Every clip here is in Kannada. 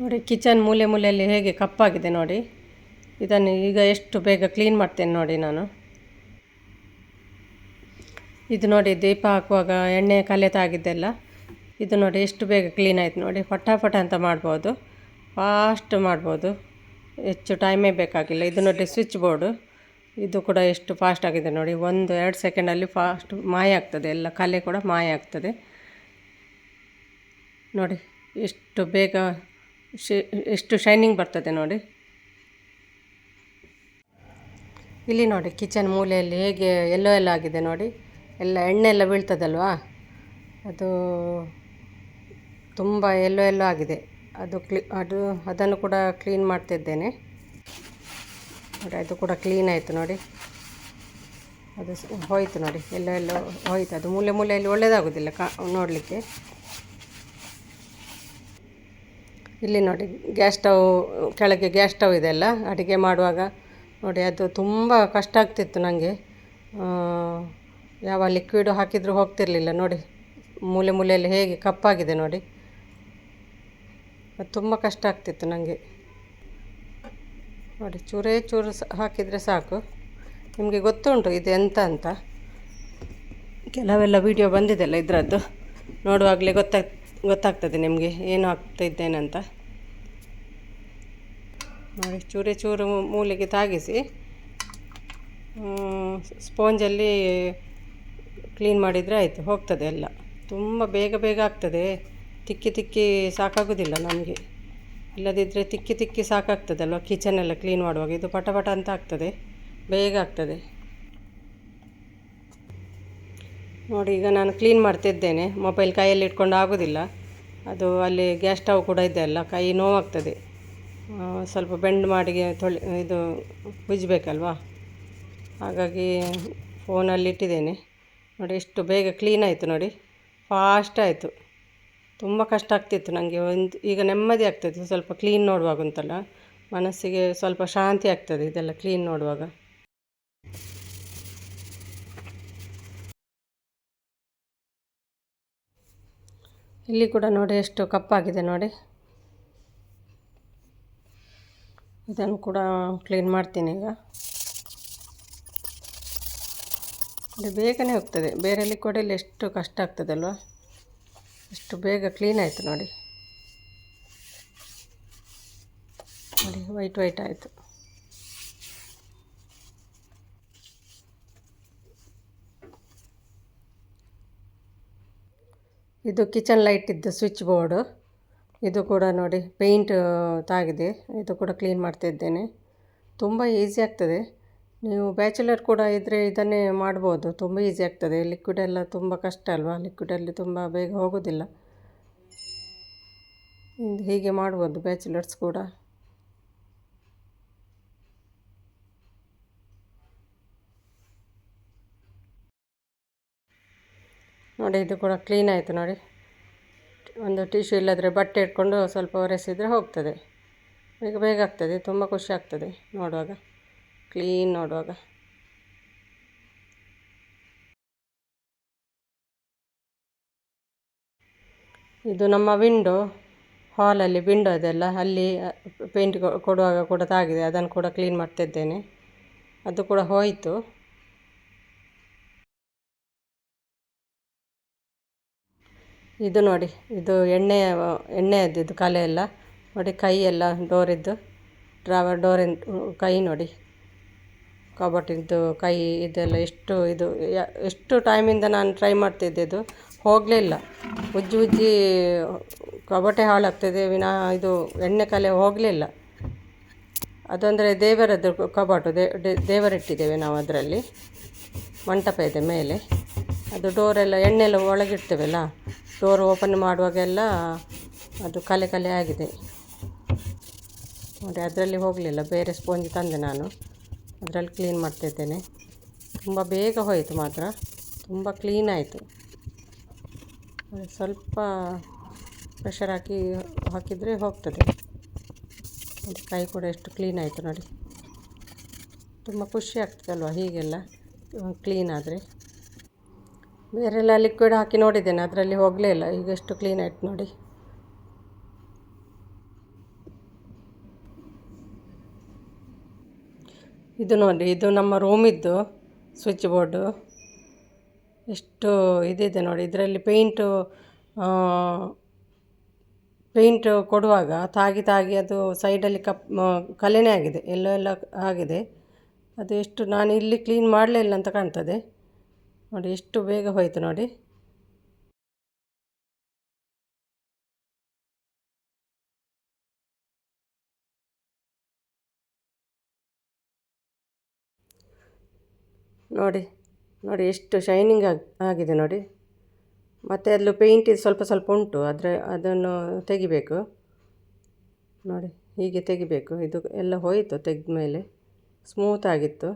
ನೋಡಿ, ಕಿಚನ್ ಮೂಲೆ ಮೂಲೆಯಲ್ಲಿ ಹೇಗೆ ಕಪ್ಪಾಗಿದೆ ನೋಡಿ. ಇದನ್ನು ಈಗ ಎಷ್ಟು ಬೇಗ ಕ್ಲೀನ್ ಮಾಡ್ತೇನೆ ನೋಡಿ ನಾನು. ಇದು ನೋಡಿ, ದೀಪ ಹಾಕುವಾಗ ಎಣ್ಣೆ ಕಲೆ ತಾಗಿದ್ದೆಲ್ಲ. ಇದು ನೋಡಿ, ಎಷ್ಟು ಬೇಗ ಕ್ಲೀನ್ ಆಯ್ತು ನೋಡಿ. ಫಟಾಫಟ ಅಂತ ಮಾಡ್ಬೋದು. ಫಾಸ್ಟ್ ಮಾಡ್ಬೋದು. ಹೆಚ್ಚು ಟೈಮೇ ಬೇಕಾಗಿಲ್ಲ. ಇದು ನೋಡಿ, ಸ್ವಿಚ್ ಬೋರ್ಡು. ಇದು ಕೂಡ ಎಷ್ಟು ಫಾಸ್ಟ್ ಆಗಿದೆ ನೋಡಿ. ಒಂದು, ಎರಡು ಸೆಕೆಂಡಲ್ಲಿ ಫಾಸ್ಟ್ ಮಾಯ ಆಗ್ತದೆ. ಎಲ್ಲ ಕಲೆ ಕೂಡ ಮಾಯ ಆಗ್ತದೆ. ನೋಡಿ, ಎಷ್ಟು ಬೇಗ ಎಷ್ಟು ಶೈನಿಂಗ್ ಬರ್ತದೆ ನೋಡಿ. ಇಲ್ಲಿ ನೋಡಿ, ಕಿಚನ್ ಮೂಲೆಯಲ್ಲಿ ಹೇಗೆ ಎಲ್ಲೋ ಎಲ್ಲ ಆಗಿದೆ ನೋಡಿ. ಎಲ್ಲ ಎಣ್ಣೆ ಎಲ್ಲ ಬೀಳ್ತದಲ್ವಾ? ಅದು ತುಂಬ ಎಲ್ಲೋ ಎಲ್ಲೋ ಆಗಿದೆ. ಅದು ಕ್ಲಿ, ಅದು, ಅದನ್ನು ಕೂಡ ಕ್ಲೀನ್ ಮಾಡ್ತಿದ್ದೇನೆ ನೋಡಿ, ಅದು ಕೂಡ ಕ್ಲೀನ್ ಆಯಿತು ನೋಡಿ. ಅದು ಹೋಯಿತು ನೋಡಿ ಎಲ್ಲೋ ಎಲ್ಲೋ ಹೋಯ್ತು. ಅದು ಮೂಲೆ ಮೂಲೆಯಲ್ಲಿ ಒಳ್ಳೆಯದಾಗೋದಿಲ್ಲ ಕಾ, ನೋಡಲಿಕ್ಕೆ. ಇಲ್ಲಿ ನೋಡಿ ಗ್ಯಾಸ್ ಸ್ಟವ್ ಕೆಳಗೆ ಗ್ಯಾಸ್ ಸ್ಟವ್ ಇದೆ ಅಲ್ಲ, ಅಡುಗೆ ಮಾಡುವಾಗ ನೋಡಿ ಅದು ತುಂಬ ಕಷ್ಟ ಆಗ್ತಿತ್ತು ನನಗೆ ಯಾವ ಲಿಕ್ವಿಡು ಹಾಕಿದರೂ ಹೋಗ್ತಿರಲಿಲ್ಲ ನೋಡಿ, ಮೂಲೆ ಮೂಲೆಯಲ್ಲಿ ಹೇಗೆ ಕಪ್ಪಾಗಿದೆ ನೋಡಿ. ಅದು ತುಂಬ ಕಷ್ಟ ಆಗ್ತಿತ್ತು ನನಗೆ ನೋಡಿ, ಚೂರೇ ಚೂರು ಹಾಕಿದರೆ ಸಾಕು. ನಿಮಗೆ ಗೊತ್ತುಂಟು ಇದು ಎಂತ ಅಂತ. ಕೆಲವೆಲ್ಲ ವೀಡಿಯೋ ಬಂದಿದೆಲ್ಲ ಇದರದ್ದು. ನೋಡುವಾಗಲೇ ಗೊತ್ತಾಗ್ ಗೊತ್ತಾಗ್ತದೆ ನಿಮಗೆ ಏನು ಹಾಕ್ತಿದ್ದೇನಂತ ನೋಡಿ, ಚೂರೆ ಚೂರು ಮೂಲೆಗೆ ತಾಗಿಸಿ ಸ್ಪೋಂಜಲ್ಲಿ ಕ್ಲೀನ್ ಮಾಡಿದರೆ ಆಯಿತು, ಹೋಗ್ತದೆ ಎಲ್ಲ. ತುಂಬ ಬೇಗ ಬೇಗ ಆಗ್ತದೆ. ತಿಕ್ಕಿ ತಿಕ್ಕಿ ಸಾಕಾಗೋದಿಲ್ಲ ನಮಗೆ. ಇಲ್ಲದಿದ್ದರೆ ತಿಕ್ಕಿ ತಿಕ್ಕಿ ಸಾಕಾಗ್ತದಲ್ವ ಕಿಚನ್ ಎಲ್ಲ ಕ್ಲೀನ್ ಮಾಡುವಾಗ. ಇದು ಪಟ ಪಟ ಅಂತ ಆಗ್ತದೆ. ಬೇಗ ಆಗ್ತದೆ. ನೋಡಿ, ಈಗ ನಾನು ಕ್ಲೀನ್ ಮಾಡ್ತಿದ್ದೇನೆ. ಮೊಬೈಲ್ ಕೈಯಲ್ಲಿ ಇಟ್ಕೊಂಡು ಆಗೋದಿಲ್ಲ. ಅದು ಅಲ್ಲಿ ಗ್ಯಾಸ್ ಸ್ಟವ್ ಕೂಡ ಇದೆ ಅಲ್ಲ, ಕೈ ನೋವಾಗ್ತದೆ. ಸ್ವಲ್ಪ ಬೆಂಡ್ ಮಾಡಿ ತೊಳಿ, ಇದು ಉಜ್ಜಬೇಕಲ್ವಾ ಹಾಗಾಗಿ ಫೋನಲ್ಲಿ ಇಟ್ಟಿದ್ದೇನೆ. ನೋಡಿ, ಎಷ್ಟು ಬೇಗ ಕ್ಲೀನ್ ಆಯಿತು ನೋಡಿ. ಫಾಸ್ಟ್ ಆಯಿತು. ತುಂಬ ಕಷ್ಟ ಆಗ್ತಿತ್ತು ನನಗೆ ಒಂದು, ಈಗ ನೆಮ್ಮದಿ ಆಗ್ತದೆ. ಸ್ವಲ್ಪ ಕ್ಲೀನ್ ನೋಡುವಾಗ ಉಂಟಲ್ಲ ಮನಸ್ಸಿಗೆ ಸ್ವಲ್ಪ ಶಾಂತಿ ಆಗ್ತದೆ ಇದೆಲ್ಲ ಕ್ಲೀನ್ ನೋಡುವಾಗ. ಇಲ್ಲಿ ಕೂಡ ನೋಡಿ ಎಷ್ಟು ಕಪ್ಪಾಗಿದೆ ನೋಡಿ. ಇದನ್ನು ಕೂಡ ಕ್ಲೀನ್ ಮಾಡ್ತೀನಿ ಈಗ. ಇದು ಬೇಗನೆ ಹೋಗ್ತದೆ. ಬೇರೆ ಲಿಕ್ವಿಡಲ್ಲಿ ಎಷ್ಟು ಕಷ್ಟ ಆಗ್ತದಲ್ವ? ಎಷ್ಟು ಬೇಗ ಕ್ಲೀನ್ ಆಯಿತು ನೋಡಿ. ನೋಡಿ ವೈಟ್ ವೈಟ್ ಆಯಿತು. ಇದು ಕಿಚನ್ ಲೈಟ್ ಇದ್ದ ಸ್ವಿಚ್ ಬೋರ್ಡು. ಇದು ಕೂಡ ನೋಡಿ ಪೇಂಟ್ ತಾಗಿದೆ. ಇದು ಕೂಡ ಕ್ಲೀನ್ ಮಾಡ್ತಿದ್ದೇನೆ ತುಂಬ ಈಸಿ ಆಗ್ತದೆ. ನೀವು ಬ್ಯಾಚುಲರ್ ಕೂಡ ಇದ್ದರೆ ಇದನ್ನೇ ಮಾಡ್ಬೋದು. ತುಂಬ ಈಸಿ ಆಗ್ತದೆ. ಲಿಕ್ವಿಡ್ ಎಲ್ಲ ತುಂಬ ಕಷ್ಟ ಅಲ್ವಾ? ಲಿಕ್ವಿಡಲ್ಲಿ ತುಂಬ ಬೇಗ ಹೋಗೋದಿಲ್ಲ. ಹೀಗೆ ಮಾಡ್ಬೋದು ಬ್ಯಾಚುಲರ್ಸ್ ಕೂಡ. ನೋಡಿ, ಇದು ಕೂಡ ಕ್ಲೀನ್ ಆಯಿತು ನೋಡಿ. ಒಂದು ಟಿಶ್ಯೂ ಇಲ್ಲದ್ರೆ ಬಟ್ಟೆ ಇಟ್ಕೊಂಡು ಸ್ವಲ್ಪ ಒರೆಸಿದರೆ ಹೋಗ್ತದೆ. ಈಗ ಬೇಗ ಆಗ್ತದೆ, ತುಂಬ ಖುಷಿ ಆಗ್ತದೆ ನೋಡುವಾಗ. ಕ್ಲೀನ್ ನೋಡುವಾಗ. ಇದು ನಮ್ಮ ವಿಂಡೋ, ಹಾಲಲ್ಲಿ ವಿಂಡೋ ಅದೆಲ್ಲ ಅಲ್ಲಿ ಪೇಂಟ್ ಕೊಡುವಾಗ ಕೂಡ ತಾಗಿದೆ. ಅದನ್ನು ಕೂಡ ಕ್ಲೀನ್ ಮಾಡ್ತಿದ್ದೇನೆ. ಅದು ಕೂಡ ಹೋಯಿತು. ಇದು ನೋಡಿ, ಇದು ಎಣ್ಣೆ ಎಣ್ಣೆಯದ್ದು ಇದು ಕಲೆ ಎಲ್ಲ. ನೋಡಿ, ಕೈ ಎಲ್ಲ ಡೋರಿದ್ದು ಡ್ರಾವರ್ ಡೋರಿನ ಕೈ ನೋಡಿ. ಕಬೋರ್ಡಿಂದು ಕೈ ಇದೆಲ್ಲ ಎಷ್ಟು ಇದು ಎಷ್ಟು ಟೈಮಿಂದ ನಾನು ಟ್ರೈ ಮಾಡ್ತಿದ್ದೆ ಇದು ಹೋಗಲಿಲ್ಲ ಉಜ್ಜಿ ಉಜ್ಜಿ ಕಬಟೆ ಹಾಳಾಗ್ತದೆ, ವಿನಃ ಇದು ಎಣ್ಣೆ ಕಲೆ ಹೋಗಲಿಲ್ಲ ಅದಂದರೆ ದೇವರದ್ದು ಕಬಾಟು ದೇವರಿಟ್ಟಿದ್ದೇವೆ ನಾವು ಅದರಲ್ಲಿ. ಮಂಟಪ ಇದೆ ಮೇಲೆ. ಅದು ಡೋರೆಲ್ಲ ಎಣ್ಣೆಲ್ಲ ಒಳಗಿಡ್ತೇವಲ್ಲ? ಡೋರ್ ಓಪನ್ ಮಾಡುವಾಗೆಲ್ಲ ಅದು ಕಲೆ ಕಲೆ ಆಗಿದೆ. ನೋಡಿ, ಅದರಲ್ಲಿ ಹೋಗಲಿಲ್ಲ. ಬೇರೆ ಸ್ಪಂಜ್ ತಂದೆ ನಾನು. ಅದರಲ್ಲಿ ಕ್ಲೀನ್ ಮಾಡ್ತಿದ್ದೇನೆ. ತುಂಬ ಬೇಗ ಹೋಯಿತು ಮಾತ್ರ. ತುಂಬ ಕ್ಲೀನ್ ಆಯಿತು. ಸ್ವಲ್ಪ ಪ್ರೆಷರ್ ಹಾಕಿ ಹಾಕಿದರೆ ಹೋಗ್ತದೆ. ಕೈ ಕೂಡ ಎಷ್ಟು ಕ್ಲೀನ್ ಆಯಿತು ನೋಡಿ. ತುಂಬ ಖುಷಿ ಆಗ್ತದಲ್ವ ಹೀಗೆಲ್ಲ ಕ್ಲೀನ್ ಆದರೆ. ಬೇರೆಲ್ಲ ಲಿಕ್ವಿಡ್ ಹಾಕಿ ನೋಡಿದ್ದೇನೆ, ಅದರಲ್ಲಿ ಹೋಗಲೇ ಇಲ್ಲ. ಈಗ ಎಷ್ಟು ಕ್ಲೀನ್ ಆಯ್ತು ನೋಡಿ. ಇದು ನೋಡಿ, ಇದು ನಮ್ಮ ರೂಮಿದ್ದು ಸ್ವಿಚ್ ಬೋರ್ಡು ಎಷ್ಟು ಇದಿದೆ ನೋಡಿ, ಇದರಲ್ಲಿ ಪೇಂಟು ಪೇಂಟ್ ಕೊಡುವಾಗ ತಾಗಿ ತಾಗಿ ಅದು ಸೈಡಲ್ಲಿ ಕಪ್ ಕಲೆನೇ ಆಗಿದೆ. ಎಲ್ಲೋ ಎಲ್ಲ ಆಗಿದೆ. ಅದು ಎಷ್ಟು ನಾನು ಇಲ್ಲಿ ಕ್ಲೀನ್ ಮಾಡಲೇ ಇಲ್ಲ ಅಂತ ಕಾಣ್ತದೆ. ನೋಡಿ ಎಷ್ಟು ಬೇಗ ಹೋಯಿತು ನೋಡಿ. ನೋಡಿ ನೋಡಿ ಎಷ್ಟು ಶೈನಿಂಗ್ ಆಗಿ, ಆಗಿದೆ ನೋಡಿ. ಮತ್ತು ಅಲ್ಲೂ ಪೇಂಟ್ ಇದು ಸ್ವಲ್ಪ ಸ್ವಲ್ಪ ಉಂಟು, ಆದರೆ ಅದನ್ನು ತೆಗಿಬೇಕು. ನೋಡಿ, ಹೀಗೆ ತೆಗಿಬೇಕು. ಇದು ಎಲ್ಲ ಹೋಯಿತು ತೆಗೆದ ಮೇಲೆ ಸ್ಮೂತ್ ಆಗಿತ್ತು.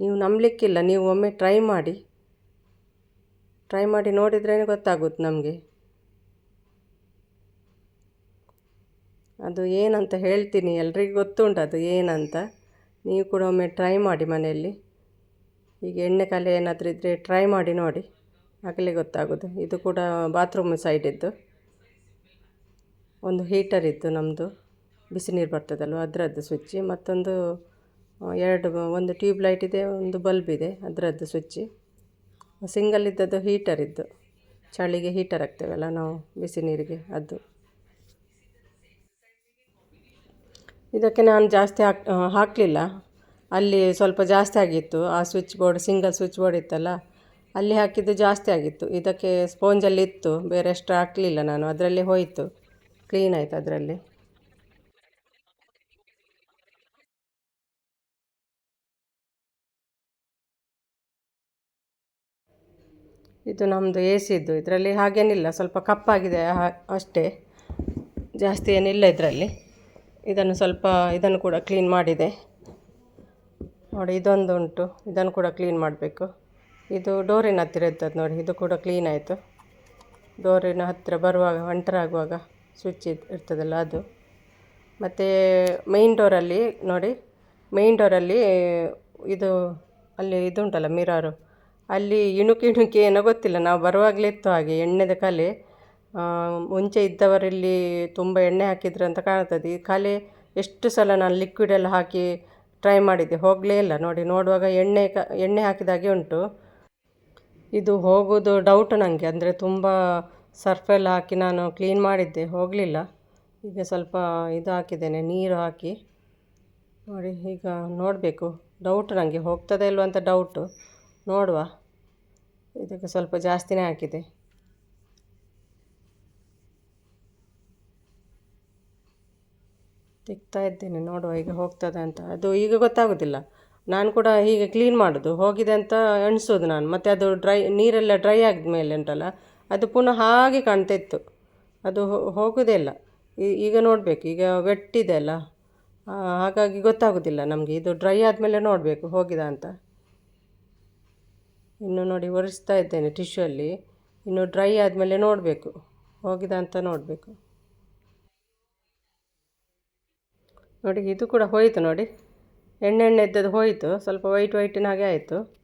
ನೀವು ನಂಬಲಿಕ್ಕಿಲ್ಲ, ನೀವು ಒಮ್ಮೆ ಟ್ರೈ ಮಾಡಿ. ಟ್ರೈ ಮಾಡಿ ನೋಡಿದ್ರೇ ಗೊತ್ತಾಗುತ್ತೆ ನಮಗೆ. ಅದು ಏನಂತ ಹೇಳ್ತೀನಿ, ಎಲ್ರಿಗೂ ಗೊತ್ತುಂಟು ಅದು ಏನಂತ. ನೀವು ಕೂಡ ಒಮ್ಮೆ ಟ್ರೈ ಮಾಡಿ ಮನೆಯಲ್ಲಿ. ಈಗ ಎಣ್ಣೆ ಕಲೆ ಏನಾದರೂ ಇದ್ದರೆ ಟ್ರೈ ಮಾಡಿ ನೋಡಿ. ಆಗಲೇ ಗೊತ್ತಾಗೋದು. ಇದು ಕೂಡ ಬಾತ್ರೂಮ್ ಸೈಡಿದ್ದು ಒಂದು ಹೀಟರ್ ಇತ್ತು ನಮ್ಮದು ಬಿಸಿ ನೀರು ಬರ್ತದಲ್ವ, ಅದರದ್ದು ಸ್ವಿಚ್ಚಿ ಮತ್ತೊಂದು ಎರಡು, ಒಂದು ಟ್ಯೂಬ್ ಲೈಟ್ ಇದೆ, ಒಂದು ಬಲ್ಬ್ ಇದೆ, ಅದರದ್ದು ಸ್ವಿಚ್ ಸಿಂಗಲ್ ಇದ್ದದ್ದು ಹೀಟರ್ ಇದ್ದು. ಚಳಿಗೆ ಹೀಟರ್ ಹಾಕ್ತೇವಲ್ಲ ನಾವು ಬಿಸಿ ನೀರಿಗೆ, ಅದು. ಇದಕ್ಕೆ ನಾನು ಜಾಸ್ತಿ ಹಾಕ್ ಹಾಕಲಿಲ್ಲ. ಅಲ್ಲಿ ಸ್ವಲ್ಪ ಜಾಸ್ತಿ ಆಗಿತ್ತು. ಆ switch board, single switch board ಇತ್ತಲ್ಲ, ಅಲ್ಲಿ ಹಾಕಿದ್ದು ಜಾಸ್ತಿ ಆಗಿತ್ತು. ಇದಕ್ಕೆ ಸ್ಪೋಂಜಲ್ಲಿ ಇತ್ತು, ಬೇರೆ ಅಷ್ಟು ಹಾಕಲಿಲ್ಲ ನಾನು. ಅದರಲ್ಲಿ ಹೋಯಿತು. ಕ್ಲೀನ್ ಆಯಿತು ಅದರಲ್ಲಿ. ಇದು ನಮ್ಮದು ಎ ಸಿದು ಇದರಲ್ಲಿ ಹಾಗೇನಿಲ್ಲ. ಸ್ವಲ್ಪ ಕಪ್ಪಾಗಿದೆ ಅಷ್ಟೇ. ಜಾಸ್ತಿ ಏನಿಲ್ಲ ಇದರಲ್ಲಿ. ಇದನ್ನು ಸ್ವಲ್ಪ ಇದನ್ನು ಕೂಡ ಕ್ಲೀನ್ ಮಾಡಿದೆ. ನೋಡಿ, ಇದೊಂದು ಉಂಟು. ಇದನ್ನು ಕೂಡ ಕ್ಲೀನ್ ಮಾಡಬೇಕು. ಇದು ಡೋರಿನ ಹತ್ತಿರ ಇರ್ತದೆ ನೋಡಿ. ಇದು ಕೂಡ ಕ್ಲೀನ್ ಆಯಿತು. ಡೋರಿನ ಹತ್ತಿರ ಬರುವಾಗ ಆಗುವಾಗ ಸ್ವಿಚ್ ಇರ್ತದಲ್ಲ ಅದು. ಮತ್ತು ಮೈನ್ ಡೋರಲ್ಲಿ ನೋಡಿ ಮೈನ್ ಡೋರಲ್ಲಿ ಇದು, ಅಲ್ಲಿ ಇದು ಉಂಟಲ್ಲ ಮಿರಾರು ಅಲ್ಲಿ ಇಣುಕಿ ಇಣುಕಿ ಏನೋ ಗೊತ್ತಿಲ್ಲ. ನಾವು ಬರುವಾಗಲೇ ಇತ್ತು ಹಾಗೆ, ಎಣ್ಣೆದ ಕಲೆ. ಮುಂಚೆ ಇದ್ದವರಲ್ಲಿ ತುಂಬ ಎಣ್ಣೆ ಹಾಕಿದ್ರು ಅಂತ ಕಾಣ್ತದೆ. ಈ ಕಲೆ ಎಷ್ಟು ಸಲ ನಾನು ಲಿಕ್ವಿಡ್ ಎಲ್ಲ ಹಾಕಿ ಟ್ರೈ ಮಾಡಿದ್ದೆ. ಹೋಗಲೇ ಇಲ್ಲ. ನೋಡಿ, ನೋಡುವಾಗ ಎಣ್ಣೆ ಕ, ಎಣ್ಣೆ ಹಾಕಿದಾಗೆ ಉಂಟು. ಇದು ಹೋಗೋದು ಡೌಟ್ ನನಗೆ ಅಂದರೆ ತುಂಬ ಸರ್ಫೆಲ್ಲ ಹಾಕಿ ನಾನು ಕ್ಲೀನ್ ಮಾಡಿದ್ದೆ. ಹೋಗಲಿಲ್ಲ. ಈಗ ಸ್ವಲ್ಪ ಇದು ಹಾಕಿದ್ದೇನೆ, ನೀರು ಹಾಕಿ. ನೋಡಿ, ಈಗ ನೋಡಬೇಕು. ಡೌಟ್ ನನಗೆ ಹೋಗ್ತದೆ ಇಲ್ವ ಅಂತ ಡೌಟು ನೋಡುವ. ಇದಕ್ಕೆ ಸ್ವಲ್ಪ ಜಾಸ್ತಿನೇ ಹಾಕಿದೆ. ತಿಕ್ತಾ ಇದ್ದೇನೆ, ನೋಡುವ ಈಗ ಹೋಗ್ತದೆ ಅಂತ. ಅದು ಈಗ ಗೊತ್ತಾಗೋದಿಲ್ಲ. ನಾನು ಕೂಡ ಹೀಗೆ ಕ್ಲೀನ್ ಮಾಡೋದು, ಹೋಗಿದೆ ಅಂತ ಎಣಿಸೋದು ನಾನು. ಮತ್ತು ಅದು ಡ್ರೈ ನೀರೆಲ್ಲ ಡ್ರೈ ಆಗಿದ ಮೇಲೆ ಉಂಟಲ್ಲ, ಅದು ಪುನಃ ಹಾಗೆ ಕಾಣ್ತಾ ಇತ್ತು ಅದು ಹೋಗೋದೇ ಇಲ್ಲ. ಈಗ ನೋಡಬೇಕು, ಈಗ ವೆಟ್ಟಿದೆ ಅಲ್ಲ. ಹಾಗಾಗಿ ಗೊತ್ತಾಗೋದಿಲ್ಲ ನಮಗೆ, ಇದು ಡ್ರೈ ಆದಮೇಲೆ ನೋಡಬೇಕು, ಹೋಗಿದೆ ಅಂತ. ಇನ್ನು ನೋಡಿ ಒರೆಸ್ತಾ ಇದ್ದೇನೆ ಟಿಶ್ಯೂಲ್ಲಿ. ಇನ್ನು ಡ್ರೈ ಆದಮೇಲೆ ನೋಡಬೇಕು. ಹೋಗಿದೆ ಅಂತ ನೋಡಬೇಕು. ನೋಡಿ, ಇದು ಕೂಡ ಹೋಯಿತು ನೋಡಿ. ಎಣ್ಣೆ ಇದ್ದದ್ದು ಹೋಯಿತು. ಸ್ವಲ್ಪ ವೈಟ್ ವೈಟಿನಾಗೆ ಆಯಿತು.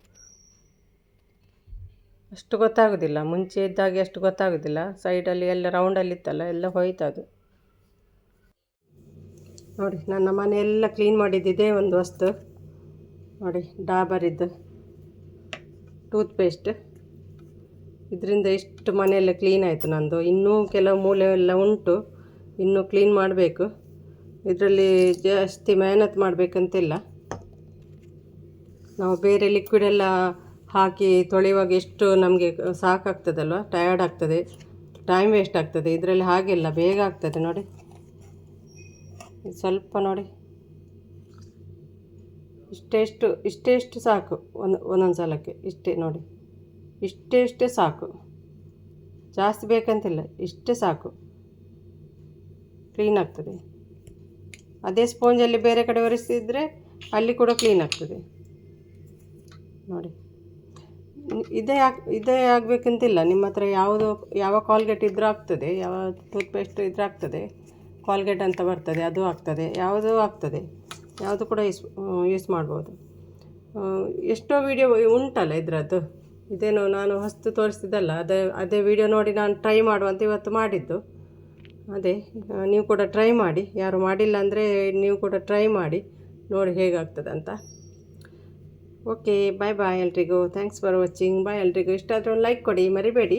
ಅಷ್ಟು ಗೊತ್ತಾಗೋದಿಲ್ಲ. ಮುಂಚೆ ಇದ್ದಾಗೆ ಅಷ್ಟು ಗೊತ್ತಾಗೋದಿಲ್ಲ. ಸೈಡಲ್ಲಿ ಎಲ್ಲ ರೌಂಡಲ್ಲಿ ಇತ್ತಲ್ಲ, ಎಲ್ಲ ಹೋಯ್ತು ಅದು. ನೋಡಿ, ನನ್ನ ಮನೆಯೆಲ್ಲ ಕ್ಲೀನ್ ಮಾಡಿದ್ದಿದೆ ಒಂದು ವಸ್ತು. ನೋಡಿ, ಡಾಬರಿದ್ದು. ಟೂತ್ ಪೇಸ್ಟ್ ಇದರಿಂದ ಇಷ್ಟು ಮನೆಯೆಲ್ಲ ಕ್ಲೀನ್ ಆಯಿತು ನಂದು. ಇನ್ನೂ ಕೆಲವು ಮೂಲೆ ಎಲ್ಲ ಉಂಟು. ಇನ್ನೂ ಕ್ಲೀನ್ ಮಾಡಬೇಕು. ಇದರಲ್ಲಿ ಜಾಸ್ತಿ ಮೆಹನತ್ ಮಾಡಬೇಕಂತಿಲ್ಲ. ನಾವು ಬೇರೆ ಲಿಕ್ವಿಡ್ ಎಲ್ಲ ಹಾಕಿ ತೊಳೆಯುವಾಗ ಎಷ್ಟು ನಮಗೆ ಸಾಕಾಗ್ತದಲ್ವ? ಟಯರ್ಡ್ ಆಗ್ತದೆ. ಟೈಮ್ ವೇಸ್ಟ್ ಆಗ್ತದೆ. ಇದರಲ್ಲಿ ಹಾಗೆಲ್ಲ ಬೇಗ ಆಗ್ತದೆ ನೋಡಿ. ಸ್ವಲ್ಪ ನೋಡಿ. ಇಷ್ಟೆಷ್ಟು ಇಷ್ಟೆಷ್ಟು ಸಾಕು? ಒಂದು, ಒಂದೊಂದು ಸಲಕ್ಕೆ. ಇಷ್ಟೇ, ನೋಡಿ. ಇಷ್ಟೆಷ್ಟೇ ಇಷ್ಟೇ ಸಾಕು. ಜಾಸ್ತಿ ಬೇಕಂತಿಲ್ಲ. ಇಷ್ಟೇ ಸಾಕು. ಕ್ಲೀನ್ ಆಗ್ತದೆ. ಅದೇ ಸ್ಪೂಂಜಲ್ಲಿ ಬೇರೆ ಕಡೆ ಒರೆಸಿದರೆ ಅಲ್ಲಿ ಕೂಡ ಕ್ಲೀನ್ ಆಗ್ತದೆ. ನೋಡಿ. ಇದೇ ಆಗ, ಇದೇ ಆಗಬೇಕಂತಿಲ್ಲ. ನಿಮ್ಮ ಹತ್ರ ಯಾವುದು, ಯಾವ ಕಾಲ್ಗೇಟ್ ಇದ್ರೂ ಆಗ್ತದೆ. ಯಾವ ಟೂತ್ಪೇಸ್ಟ್ ಇದ್ರೂ ಆಗ್ತದೆ. ಕಾಲ್ಗೇಟ್ ಅಂತ ಬರ್ತದೆ. ಅದು ಆಗ್ತದೆ. ಯಾವುದೂ ಆಗ್ತದೆ. ಯಾವುದು ಕೂಡ ಯೂಸ್ ಯೂಸ್ ಮಾಡ್ಬೋದು. ಎಷ್ಟೋ ವೀಡಿಯೋ ಉಂಟಲ್ಲ ಇದರದ್ದು. ಇದೇನು ನಾನು ಹೊಸ್ತು ತೋರಿಸ್ತಿದ್ದಲ್ಲ, ಅದೇ ಅದೇ ವೀಡಿಯೋ ನೋಡಿ ನಾನು ಟ್ರೈ ಮಾಡುವಂತ ಇವತ್ತು ಮಾಡಿದ್ದು. ಅದೇ ನೀವು ಕೂಡ ಟ್ರೈ ಮಾಡಿ. ಯಾರು ಮಾಡಿಲ್ಲ ಅಂದರೆ ನೀವು ಕೂಡ ಟ್ರೈ ಮಾಡಿ. ನೋಡಿ ಹೇಗಾಗ್ತದೆ ಅಂತ. ಓಕೆ ಬಾಯ್ ಬಾಯ್ ಎಲ್ರಿಗೂ. ಥ್ಯಾಂಕ್ಸ್ ಫಾರ್ ವಾಚಿಂಗ್ ಬಾಯ್ ಎಲ್ರಿಗೂ. ಇಷ್ಟ ಆದರೆ ಒಂದು ಲೈಕ್ ಕೊಡಿ, ಮರಿಬೇಡಿ.